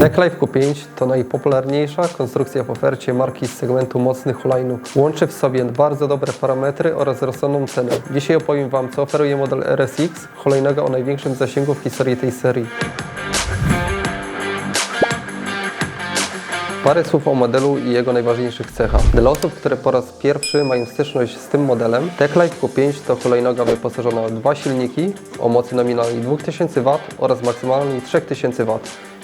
TechLife Q5 to najpopularniejsza konstrukcja w ofercie marki z segmentu mocnych hulajnóg. Łączy w sobie bardzo dobre parametry oraz rozsądną cenę. Dzisiaj opowiem Wam, co oferuje model RSX, hulajnoga o największym zasięgu w historii tej serii. Parę słów o modelu i jego najważniejszych cechach. Dla osób, które po raz pierwszy mają styczność z tym modelem, TechLife Q5 to hulajnoga wyposażona w dwa silniki o mocy nominalnej 2000 W oraz maksymalnej 3000 W.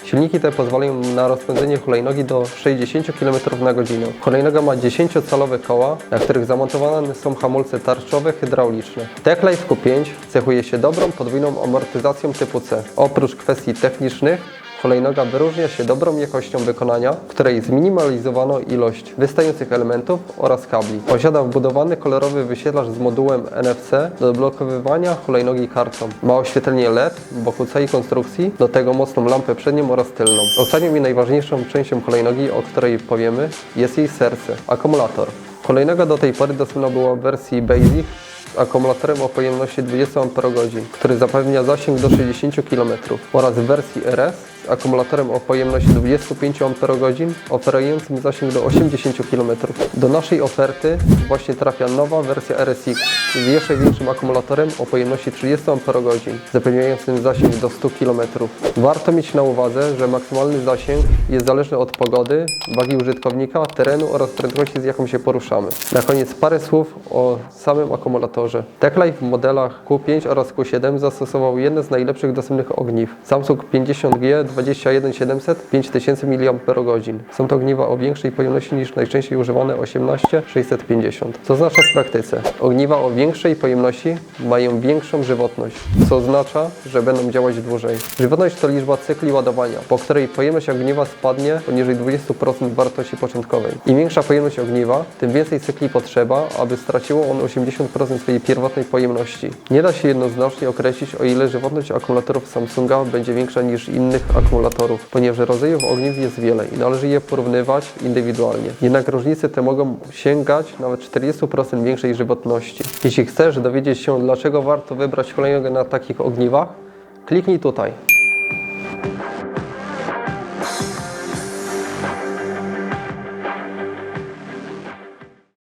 Silniki te pozwalają na rozpędzenie hulajnogi do 60 km na godzinę. Hulajnoga ma 10-calowe koła, na których zamontowane są hamulce tarczowe hydrauliczne. TechLife Q5 cechuje się dobrą podwójną amortyzacją typu C. Oprócz kwestii technicznych, Hulajnoga wyróżnia się dobrą jakością wykonania, w której zminimalizowano ilość wystających elementów oraz kabli. Posiada wbudowany kolorowy wyświetlacz z modułem NFC do odblokowywania hulajnogi kartą. Ma oświetlenie LED wokół całej konstrukcji, do tego mocną lampę przednią oraz tylną. Ostatnią i najważniejszą częścią hulajnogi, o której powiemy, jest jej serce, akumulator. Hulajnoga do tej pory dostępna była w wersji Basic z akumulatorem o pojemności 20 Ah, który zapewnia zasięg do 60 km oraz w wersji RS akumulatorem o pojemności 25 Ah oferującym zasięg do 80 km. Do naszej oferty właśnie trafia nowa wersja RSX z jeszcze większym akumulatorem o pojemności 30 Ah zapewniającym zasięg do 100 km. Warto mieć na uwadze, że maksymalny zasięg jest zależny od pogody, wagi użytkownika, terenu oraz prędkości z jaką się poruszamy. Na koniec parę słów o samym akumulatorze. TechLife w modelach Q5 oraz Q7 zastosował jedne z najlepszych dostępnych ogniw. Samsung 50G 21700 5000 mAh. Są to ogniwa o większej pojemności niż najczęściej używane 18650. Co oznacza w praktyce? Ogniwa o większej pojemności mają większą żywotność, co oznacza, że będą działać dłużej. Żywotność to liczba cykli ładowania, po której pojemność ogniwa spadnie poniżej 20% wartości początkowej. Im większa pojemność ogniwa, tym więcej cykli potrzeba, aby straciło on 80% swojej pierwotnej pojemności. Nie da się jednoznacznie określić, o ile żywotność akumulatorów Samsunga będzie większa niż innych akumulatorów, ponieważ rodzajów ogniw jest wiele i należy je porównywać indywidualnie. Jednak różnice te mogą sięgać nawet 40% większej żywotności. Jeśli chcesz dowiedzieć się, dlaczego warto wybrać hulajnogę na takich ogniwach, kliknij tutaj.